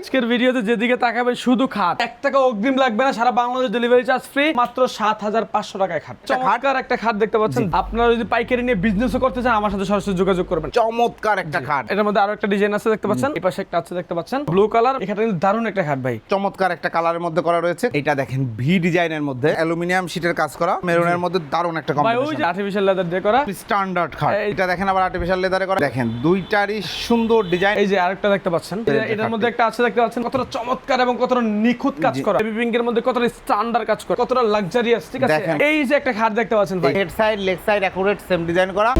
আজকের ভিডিওতে যেদিকে তাকাবেন শুধু খাট। এক টাকা অগ্রিম লাগবে না সারা বাংলাদেশ ডেলিভারি চার্জ ফ্রি মাত্র সাত হাজার পাঁচশো টাকায় খাট। চমৎকার একটা খাট দেখতে পাচ্ছেন। আপনারা যদি পাইকারি নিয়ে বিজনেসও করতে চান আমার সাথে সরাসরি যোগাযোগ করবেন। চমৎকার একটা খাট। এটার মধ্যে আরও একটা ডিজাইন আছে দেখতে পাচ্ছেন। এই পাশে একটা আছে দেখতে পাচ্ছেন। ব্লু কালার এখানে কিন্তু দারুণ একটা খাট ভাই। চমৎকার একটা কালারের মধ্যে করা রয়েছে। এটা দেখেন ভি ডিজাইনের মধ্যে। অ্যালুমিনিয়াম শীটের কাজ করা। মেরুনের মধ্যে দারুণ একটা ভাই ওই যে কম্বিনেশন আর্টিফিশিয়াল লেদার দিয়ে করা। স্ট্যান্ডার্ড খাট। এটা দেখেন আবার আর্টিফিশিয়াল লেদারে করা। দেখেন দুইটারই সুন্দর ডিজাইন এই যে আরেকটা দেখতে পাচ্ছেন। এটার মধ্যে একটা আছে দেখতে পাচ্ছেন কতটা চমৎকার এবং কতটা নিখুঁত কাজ। করা। বেবি পিঙ্কের মধ্যে কতটা স্ট্যান্ডার্ড কাজ করা কতটা লাক্সারিয়াস ঠিক আছে? এই যে একটা খাট দেখতে পাচ্ছেন ভাই। Head side leg side accurate same design করা।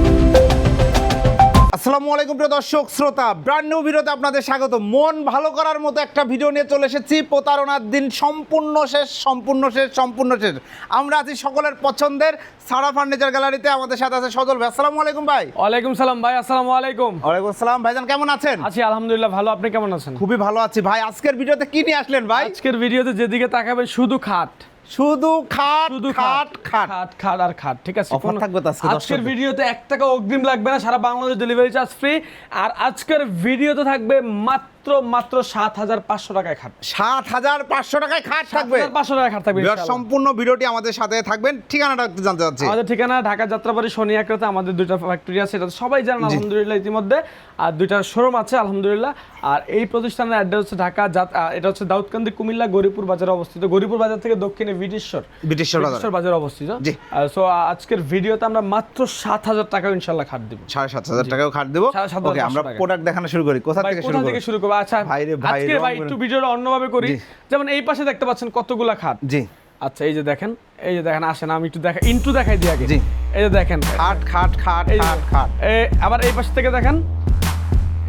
আসসালামু আলাইকুম প্রিয় দর্শক শ্রোতা ব্র্যান্ড নিউ ভিডিওতে আপনাদের স্বাগত মন ভালো করার মতো একটা ভিডিও নিয়ে চলে এসেছি। প্রতারণার দিন সম্পূর্ণ শেষ সম্পূর্ণ শেষ সম্পূর্ণ শেষ। আমরা আছি সকলের পছন্দের সারা ফার্নিচার গ্যালারিতে আমাদের সাথে আছে সজল ভাই। আসসালামু আলাইকুম ভাই। ওয়ালাইকুম সালাম ভাই আসসালামু আলাইকুম। ওয়ালাইকুম আসসালাম ভাইজান কেমন আছেন? আছি আলহামদুলিল্লাহ ভালো। আপনি কেমন আছেন? খুবই ভালো আছি। ভাই আজকের ভিডিওতে কি নিয়ে আসলেন ভাই? আজকের ভিডিওতে যেদিকে তাকাবেন শুধু খাট। শুধু খাট শুধু খাট। খাট খাট। খাট আর খাট ঠিক আছে? কোনো- থাকবে আজকে আজকের ভিডিওতে এক টাকা অগ্রিম লাগবে না সারা বাংলাদেশ ডেলিভারি চার্জ ফ্রি আর আজকের ভিডিওতে থাকবে মাত্র মাত্র সাত হাজার পাঁচশো টাকায় খাট। সাত হাজার পাঁচশো টাকায় খাট থাকবে। পাঁচশো টাকায় খাট থাকবে সম্পূর্ণ ভিডিওটি আমাদের সাথে থাকবেন। ঠিকানাটা একটু জানতে চাচ্ছি। আমাদের ঠিকানা ঢাকা যাত্রাবাড়ি শনি একরাতে আমাদের দুইটা ফ্যাক্টরি আছে এটা সবাই জানেন আলহামদুলিল্লাহ ইতিমধ্যে। আর দুইটা শোরুম আছে আলহামদুলিল্লাহ। আর এই প্রতিষ্ঠানের অ্যাড্রেস হচ্ছে ঢাকা এটা হচ্ছে দাউদকান্দি কুমিল্লা গরিপুর বাজারে অবস্থিত। গরিপুর বাজার থেকে দক্ষিণে ব্রিটিশের বাজার। অবস্থিত। জি। সো আজকের ভিডিওতে আমরা মাত্র সাত হাজার টাকা ইনশাল্লাহ খাট দিব। সাড়ে সাত হাজার টাকাও খাট দেবো। ওকে আমরা প্রোডাক্ট দেখানো শুরু করি। কোথা থেকে শুরু থেকে শুরু করব? আচ্ছা ভাই আজকে ভাই একটু ভিডিওটা অন্যভাবে করি। যেমন এই পাশে দেখতে পাচ্ছেন কতগুলা খাট। জি। আচ্ছা এই যে দেখেন এই যে দেখেন আসেন আমি একটু দেখা ইন্টু দেখাই দিই আগে। জি। এই যে দেখেন। খাট খাট খাট খাট খাট। আবার এই পাশ থেকে দেখেন।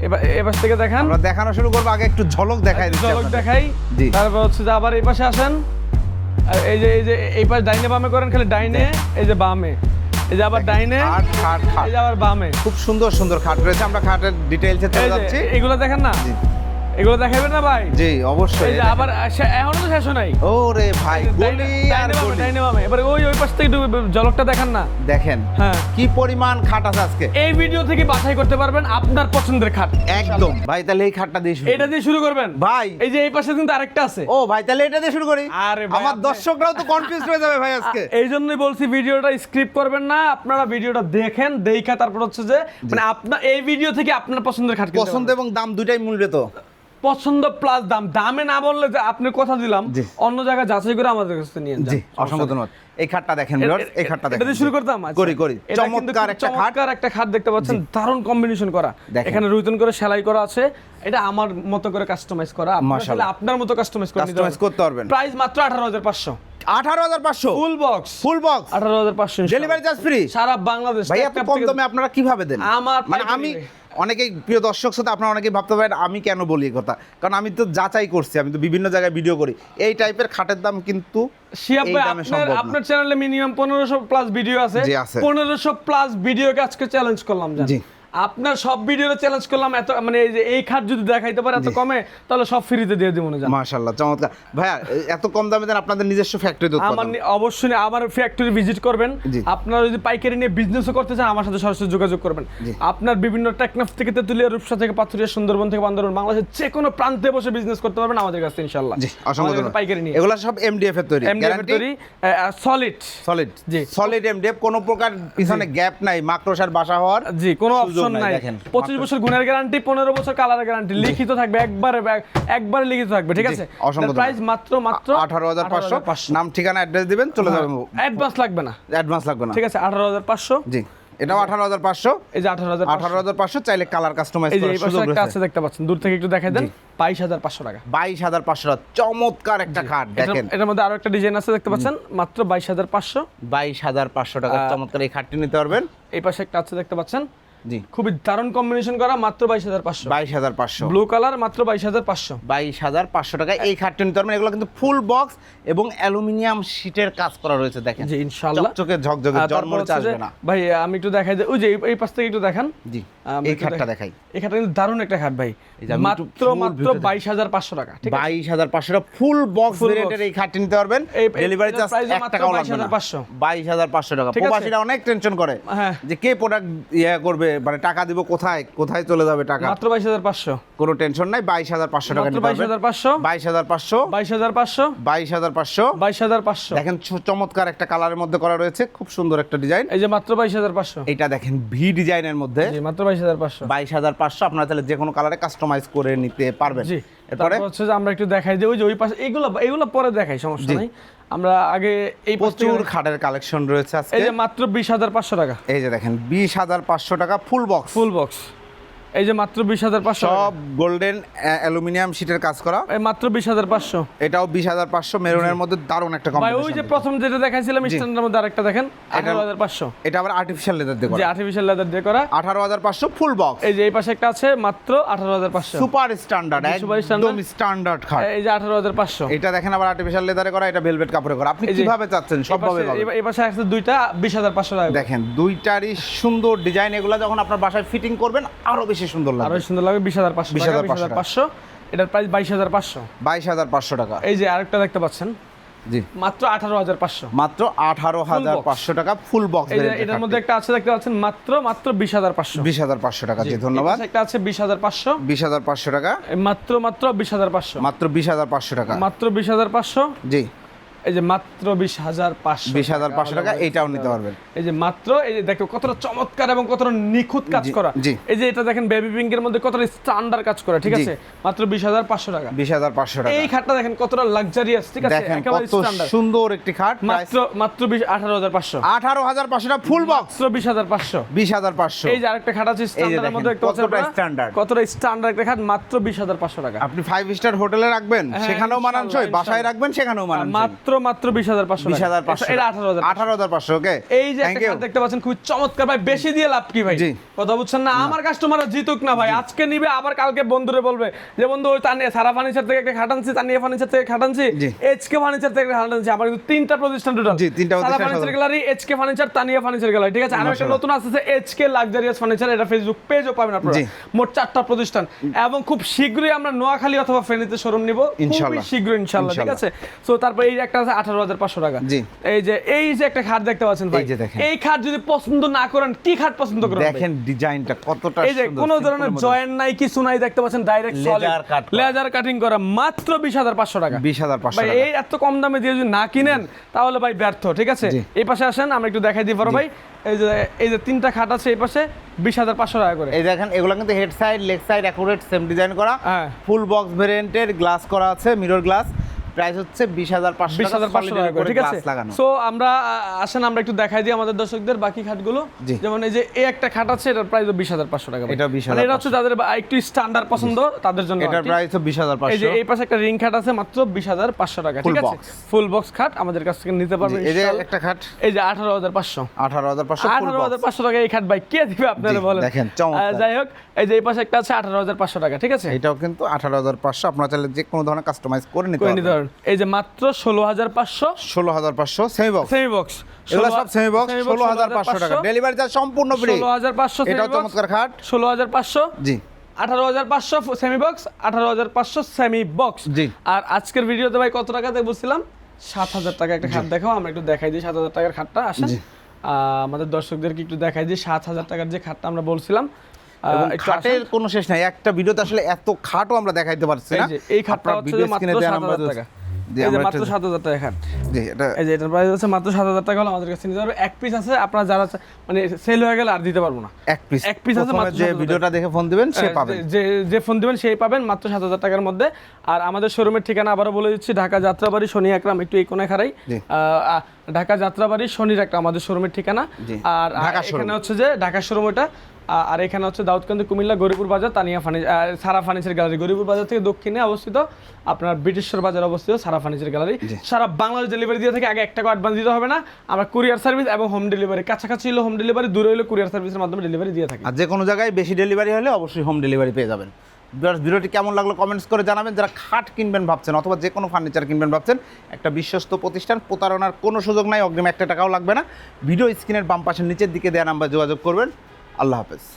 এবার এই পাশ থেকে দেখেন। আমরা দেখানো শুরু করব আগে একটু ঝলক দেখাই ঝলক দেখাই। তারপর হচ্ছে যে আবার এই পাশে আসেন। এই যে এই যে এই পাশ ডাইনে বামে করেন খালি ডাইনে এই যে বামে। এই যে আবার ডাইনে খাট খাট এই যে আবার বামে। খুব সুন্দর সুন্দর খাট রয়েছে। আমরা খাটের ডিটেইলসে চলে যাচ্ছি। এগুলো দেখেন না। এগুলো দেখাবেন না ভাই? জি অবশ্যই আবার এখনও তো শেষ নাই ওরে ভাই গলি আর গলি। এবার ওই ওই পাশ থেকে জলকটা দেখান না। দেখেন হ্যাঁ। কি পরিমাণ খাট আছে আজকে। এই ভিডিও থেকে বাছাই করতে পারবেন আপনার পছন্দের খাট। একদম। ভাই তাহলে এই খাটটা দিয়ে শুরু এটা দিয়ে শুরু করবেন? ভাই। এই যে এই পাশে কিন্তু আরেকটা আছে। ও ভাই তাহলে এটা দিয়ে শুরু করি। আরে আমার দর্শকরাও তো কনফিউজ হয়ে যাবে ভাই আজকে। এই জন্যই বলছি ভিডিওটা স্ক্রিপ্ট করবেন না। আপনারা ভিডিওটা দেখেন দেখা তারপর হচ্ছে যে মানে আপনার এই ভিডিও থেকে আপনার পছন্দের খাট পছন্দ এবং দাম দুটাই মূল্যে তো। পছন্দ প্লাস দাম। দামে না বললে যে আপনি কথা দিলাম অন্য জায়গায় যাচাই করে আমাদের কাছে নিয়ে যান। জি অসংখ্য ধন্যবাদ। এই খাটটা দেখেন এই খাটটা এটা দেখেন। দিয়ে শুরু করতাম আচ্ছা। করি করি। চমৎকার একটা খাট। চমৎকার একটা খাট দেখতে পাচ্ছেন। দারুণ কম্বিনেশন করা। এখানে রুইতন করে সেলাই করা আছে। এটা আমার মতো করে কাস্টমাইজ করা। মাশাআল্লাহ। আপনার মতো কাস্টমাইজ করে কাস্টমাইজ করতে পারবেন। প্রাইস মাত্র আঠারো হাজার পাঁচশো। আঠারো হাজার পাঁচশো? ফুল বক্স ফুল বক্স আঠারো হাজার পাঁচশো ডেলিভারি চার্জ ফ্রি সারা বাংলাদেশ ভাই এত কম দামে আপনারা কীভাবে দেন? আমার মানে আমি। অনেকেই প্রিয় দর্শক সাথে আপনারা অনেকেই ভাবতে পারেন আমি কেন বলি এই কথা? কারণ আমি তো যাচাই করছি আমি তো বিভিন্ন জায়গায় ভিডিও করি। এই টাইপের খাটের দাম কিন্তু আপনার চ্যানেলে মিনিমাম পনেরোশো প্লাস ভিডিও আছে। পনেরোশো প্লাস ভিডিওকে আজকে চ্যালেঞ্জ করলাম জি। আপনার সব ভিডিওতে চ্যালেঞ্জ করলাম এত মানে এই যে এই খাট যদি দেখাইতে পারে এত কমে তাহলে সব ফ্রিতে দিয়ে দিব না জান মাশাল্লাহ চমৎকার। ভাইয়া এত কম দামে দেন আপনাদের নিজস্ব ফ্যাক্টরি আমার অবশ্যই আমার ফ্যাক্টরি ভিজিট করবেন। আপনারা যদি পাইকারি নিয়ে বিজনেসও করতে চান আমার সাথে সরাসরি যোগাযোগ করবেন। আপনার বিভিন্ন টেকনাফ থেকে তেতুলিয়া রূপসা থেকে পাথুরিয়া সুন্দরবন থেকে বান্দরবন বাংলাদেশের যে কোনো প্রান্তে বসে বিজনেস করতে পারবেন আমাদের কাছে ইনশাল্লাহ জি অসংখ্য ধন্যবাদ। পাইকারি নিয়ে। এগুলো সব এমডিএফ এর তৈরি এমডিএফ গ্যারান্টি তৈরি solid solid ji. Solid MDF কোনো প্রকার পিছনে গ্যাপ নাই মাকড়সার বাসা হওয়ার জি কোনো অপশন নাই, নাই। দেখেন। পঁচিশ বছর গুণের গ্যারান্টি পনেরো বছর কালারের গ্যারান্টি লিখিত থাকবে একবারে একবারে লিখিত থাকবে ঠিক আছে? প্রাইস মাত্র মাত্র আঠারো হাজার পাঁচশো। নাম ঠিকানা অ্যাড্রেস দিবেন চলে যাবে অ্যাডভান্স লাগবে না। অ্যাডভান্স লাগবে না। ঠিক আছে আঠারো হাজার পাঁচশো। জি এটাও আঠারো হাজার পাঁচশো। এই যে আঠারো হাজার আঠারো হাজার পাঁচশো চাইলে কালার কাস্টমাইজ আছে দেখতে পাচ্ছেন দূর থেকে একটু দেখাই দেন বাইশ হাজার পাঁচশো টাকা। বাইশ হাজার পাঁচশো টাকা চমৎকার একটা খাট দেখেন। এটার মধ্যে আরও একটা ডিজাইন আছে দেখতে পাচ্ছেন মাত্র বাইশ হাজার পাঁচশো। বাইশ হাজার পাঁচশো টাকা চমৎকার এই খাটটি নিতে পারবেন। এই পাশে একটা আছে দেখতে পাচ্ছেন জি। খুবই দারুণ কম্বিনেশন করা মাত্র বাইশ হাজার পাঁচশো। বাইশ হাজার পাঁচশো। ব্লু কালার মাত্র বাইশ হাজার পাঁচশো। বাইশ হাজার পাঁচশো টাকা। এই খাটটি নিতে পারবেন। এগুলো কিন্তু ফুল বক্স এবং অ্যালুমিনিয়াম শীটের কাজ করা রয়েছে দেখেন। জি চকচকে ঝকঝকে আহ, তারপর জন্মরে হচ্ছে যে- আসবে না। ভাই আমি একটু দেখাই ওই যে এই- পাশ থেকে একটু দেখান। জি এই খাটটা দেখাই। এই খাটটা কিন্তু দারুণ একটা খাট ভাই। মাত্র মাত্র বাইশ হাজার পাঁচশো টাকা ঠিক বাইশ হাজার পাঁচশো টাকা ফুল বক্স এই খাটটি নিতে পারবেন। ডেলিভারি চার্জ এক টাকাও লাগবে না। 22,500 বাইশ হাজার পাঁচশো টাকা। প্রবাসীরা অনেক টেনশন করে হ্যাঁ। যে কে প্রোডাক্ট ইয়ে করবে মানে টাকা দিব কোথায় কোথায় চলে যাবে টাকা মাত্র বাইশ হাজার পাঁচশো কোনো টেনশন নাই বাইশ হাজার পাঁচশো টাকা বাইশ হাজার পাঁচশো বাইশ হাজার পাঁচশো বাইশ হাজার পাঁচশো বাইশ হাজার পাঁচশো বাইশ হাজার পাঁচশো দেখেন চমৎকার একটা কালারের মধ্যে করা রয়েছে খুব সুন্দর একটা ডিজাইন এই যে মাত্র বাইশ হাজার পাঁচশো এটা দেখেন ভি ডিজাইনের মধ্যে জি মাত্র বাইশ হাজার পাঁচশো বাইশ হাজার পাঁচশো আপনারা তাহলে যে কোনো কালারে কাস্টমাইজ করে নিতে পারবেন জি এরপরে? হচ্ছে যে আমরা একটু দেখাই যে ওই যে ওই পাশে এগুলো এগুলো পরে দেখাই সমস্যা। নেই। আমরা আগে এই প্রচুর খাটের কালেকশন রয়েছে আজকে এই যে মাত্র বিশ হাজার পাঁচশো টাকা। এই যে দেখেন বিশ হাজার পাঁচশো টাকা ফুল বক্স ফুল বক্স এই যে মাত্র বিশ হাজার পাঁচশো সব গোল্ডেন অ্যালুমিনিয়াম শিটের কাজ করা। এই মাত্র বিশ হাজার পাঁচশো। এটাও বিশ হাজার পাঁচশো মেরুনের মধ্যে দারুণ একটা ভাই ওই যে প্রথম যেটা দেখাইছিলাম স্ট্যান্ডার্ডের মধ্যে আরেকটা দেখেন আঠারো হাজার পাঁচশো। এটা আবার আর্টিফিশিয়াল লেদার দিয়ে করা। আর্টিফিশিয়াল লেদার দিয়ে করা। আঠারো হাজার পাঁচশো ফুল বক্স এই যে এই পাশে একটা আছে মাত্র আঠারো হাজার পাঁচশো। সুপার স্ট্যান্ডার্ড একদম স্ট্যান্ডার্ড খাট। এই যে আঠারো হাজার পাঁচশো। এটা দেখেন আবার আর্টিফিশিয়াল লেদারে করা এটা ভেলভেট কাপড়ে করা। আপনি কীভাবে চাচ্ছেন সবভাবে পাবেন। এই পাশে আছে দুইটা বিশ হাজার পাঁচশো টাকা দেখেন দুইটারই সুন্দর ডিজাইন এগুলো যখন আপনার বাসায় ফিটিং করবেন আরও বেশি সুন্দর আরও সুন্দর লাগবে বিশ হাজার পাঁচশো 20,500 বিশ হাজার পাঁচশো এটার প্রাইস বাইশ হাজার পাঁচশো বাইশ হাজার পাঁচশো টাকা এই যে আরেকটা দেখতে পাচ্ছেন জি মাত্র আঠারো হাজার পাঁচশো মাত্র আঠারো হাজার পাঁচশো টাকা ফুল বক্স এটার মধ্যে একটা আছে দেখতে পাচ্ছেন মাত্র মাত্র বিশ হাজার পাঁচশো বিশ হাজার পাঁচশো টাকা জি ধন্যবাদ একটা আছে বিশ হাজার পাঁচশো বিশ হাজার পাঁচশো টাকা মাত্র মাত্র বিশ হাজার পাঁচশো মাত্র বিশ হাজার পাঁচশো টাকা মাত্র বিশ হাজার পাঁচশো জি এই যে মাত্র বিশ হাজার পাঁচশো বিশ হাজার পাঁচশো টাকা এইটাও নিতে পারবেন। এই যে মাত্র এই যে দেখো কতটা চমৎকার এবং কতটা নিখুঁত কাজ করা। এই যে এটা দেখেন বেবি পিঙ্কের মধ্যে কতটা স্ট্যান্ডার্ড কাজ করা ঠিক আছে? মাত্র বিশ হাজার পাঁচশো টাকা। বিশ হাজার পাঁচশো টাকা। এই খাটটা দেখেন কতটা লাক্সারিয়াস ঠিক আছে? একেবারে স্ট্যান্ডার্ড সুন্দর একটি খাট মাত্র মাত্র বিশ আঠারো হাজার পাঁচশো। আঠারো হাজার ফুল বক্স বিশ হাজার পাঁচশো। বিশ হাজার পাঁচশো। এই যে আরেকটা খাট আছে স্ট্যান্ডার্ডের মধ্যে কতটা standard। কতটা স্ট্যান্ডার্ড একটা খাট মাত্র বিশ হাজার পাঁচশো টাকা। আপনি ফাইভ স্টার হোটেলে রাখবেন হ্যাঁ, সেখানেও মানানসই বাসায় রাখবেন সেখানেও মানানসই। মাত্র মাত্র বিশ হাজার পাঁচশো বিশ হাজার পাঁচশো এটা আঠারো হাজার আঠারো হাজার পাঁচশো ওকে এই যে দেখতে পাচ্ছেন খুব চমৎকার ভাই। বেশি দিয়ে লাভ কি ভাই? কথা বুঝছেন না? আমার কাস্টমাররা জিতুক না ভাই। আজকে নিবে আবার কালকে বন্ধুরে বলবে। যে বন্ধু ওই তানিয়া সারা ফার্নিচার থেকে একটা খাটানছি তানিয়া ফার্নিচার থেকে খাটানছি এইচকে ফার্নিচার থেকে খাটানছি আমার কিন্তু তিনটা প্রতিষ্ঠান টোটাল জি, তিনটা সারা furniture gallery HK furniture Tania furniture gallery ঠিক আছে? আর একটা নতুন আসছে এইচকে লাক্সারিয়াস ফার্নিচার এটা ফেসবুক পেজও পাবেন আপনারা। মোট চারটা প্রতিষ্ঠান। এবং খুব শীঘ্রই আমরা নোয়াখালী অথবা ফেনীতে শোরুম নিব। ইনশাআল্লাহ। শীঘ্রই ইনশাআল্লাহ ঠিক আছে? সো তারপর এই যে একটা আছে আঠারো হাজার পাঁচশো টাকা। জি। এই যে এই যে একটা খাট দেখতে পাচ্ছেন ভাই এই যে দেখেন। এই খাট যদি পছন্দ না করেন কি খাট পছন্দ করেন দেখেন ডিজাইনটা কতটা এই যে কোনো ধরনের জয়েন্ট নাই কিছু নাই দেখতে পাচ্ছেন ডাইরেক্ট cut করা। লেজার কাটিং করা মাত্র বিশ হাজার পাঁচশো টাকা। বিশ হাজার পাঁচশো এই এত কম দামে দিয়ে যদি না কিনেন তাহলে ভাই ব্যর্থ ঠিক আছে? এই পাশে আসেন আমরা একটু দেখাই দিই বড় ভাই। এই যে এই যে তিনটা খাট আছে এই পাশে বিশ হাজার পাঁচশো টাকা করে। এই দেখেন এগুলো কিন্তু head side leg side accurate same design করা। ফুল বক্স ভেরিয়েন্টের গ্লাস করা আছে মিরর গ্লাস প্রাইস হচ্ছে বিশ হাজার পাঁচশো বিশ হাজার পাঁচশো টাকা করে ঠিক আছে? সো আমরা আসেন আমরা একটু দেখাই দিই আমাদের দর্শকদের বাকি খাটগুলো। যেমন এই যে এই একটা খাট আছে এটার প্রাইস বিশ হাজার পাঁচশো টাকা ভাই। এটাও 20,500 মানে এটা হচ্ছে যাদের একটু স্ট্যান্ডার্ড পছন্দ তাদের জন্য এটার প্রাইস বিশ হাজার এই যে এই পাশে একটা রিং খাট আছে মাত্র বিশ হাজার পাঁচশো টাকা ঠিক আছে? ফুল বক্স খাট আমাদের কাছ থেকে নিতে পারবেন এই যে একটা খাট। এই যে আঠারো হাজার পাঁচশো। আঠারো হাজার পাঁচশো আঠারো হাজার পাঁচশো টাকা এই খাট ভাই কে দিবে আপনারা বলেন? দেখেন, যাই হোক এই যে এই পাশে একটা আছে আঠারো হাজার পাঁচশো টাকা ঠিক আছে? এটাও কিন্তু আঠারো হাজার পাঁচশো আপনারা চাইলে যে কোনো ধরনের কাস্টমাইজ করে নিতে করে নিতে পারবেন। পারেন এই যে মাত্র ষোলো হাজার পাঁচশো ষোলো হাজার পাঁচশো সেমি বক্স সেমি বক্স এগুলো সব সেমি বক্স ষোলো হাজার পাঁচশো টাকা। ডেলিভারি চার্জ সম্পূর্ণ ফ্রি ষোলো হাজার পাঁচশো এটাও চমৎকার খাট। ষোলো হাজার পাঁচশো জি। আঠারো হাজার পাঁচশো সেমি বক্স আঠারো হাজার পাঁচশো সেমি বক্স জি। আর আজকের ভিডিওতে ভাই কত টাকাতে বলছিলাম সাত হাজার টাকা একটা খাট দেখাও আমরা একটু দেখাই দিই সাত হাজার টাকার খাটটা আসেন। আহ, আমাদের দর্শকদেরকে একটু দেখাই দিই সাত হাজার টাকার যে খাটটা আমরা বলছিলাম খাটের কোনো শেষ নাই। একটা ভিডিওতে আসলে এত খাটও আমরা দেখাইতে পারছি না। এই খাটটা হচ্ছে মাত্র screen এ দেওয়া সাত number হাজার আছে। টাকা। জি, এই যে আমরা মাত্র সাত হাজার টাকা খাট এই যে এটার প্রাইস হচ্ছে মাত্র সাত হাজার টাকা হলে আমাদের কাছে নিতে পারবে এক পিস আছে আপনারা যারা মানে সেল হয়ে গেলে আর দিতে পারব না। এক পিস এক piece আছে মাত্র যে ভিডিওটা দেখে ফোন দিবেন সে পাবেন। যে যে ফোন দিবেন সেই পাবেন মাত্র সাত হাজার টাকার মধ্যে। আর আমাদের শোরুমের ঠিকানা আবারও বলে দিচ্ছি ঢাকা যাত্রাবাড়ি শনি একরাম একটু এই কোণে খারাই ঢাকা যাত্রাবাড়ি শনির একটা আমাদের শোরুমের ঠিকানা। আর এখানে হচ্ছে যে ঢাকা শোরুম ওটা আর এখানে হচ্ছে দাউদকান্দি কুমিল্লা গরিপুর বাজার Tania furniture Sara furniture gallery. Goripur বাজার থেকে দক্ষিণে অবস্থিত আপনার ব্রিটিশ্বর বাজার অবস্থিত সারা ফার্নিচার গ্যালারি। সারা বাংলাদেশ ডেলিভারি দিয়ে থাকে আগে এক টাকা অ্যাডভান্স দিতে হবে না। আমরা কুরিয়ার সার্ভিস এবং হোম ডেলিভারি কাছাকাছি হলে হোম ডেলিভারি দূরে হলে কুরিয়ার সার্ভিসের মাধ্যমে ডেলিভারি দিয়ে থাকি। আর যে কোনো জায়গায় বেশি ডেলিভারি হলে অবশ্যই হোম ডেলিভারি পেয়ে যাবেন। ভিডিওটি কেমন লাগল কমেন্টস করে জানাবেন। যারা খাট কিনবেন ভাবছেন অথবা যে কোনো ফার্নিচার কিনবেন ভাবছেন একটা বিশ্বস্ত প্রতিষ্ঠান প্রতারণার কোনো সুযোগ নাই অগ্রিম একটা টাকাও লাগবে না। ভিডিও স্ক্রিনের বাম পাশের নিচের দিকে দেওয়া নাম্বার যোগাযোগ করবেন। আল্লাহ হাফেজ।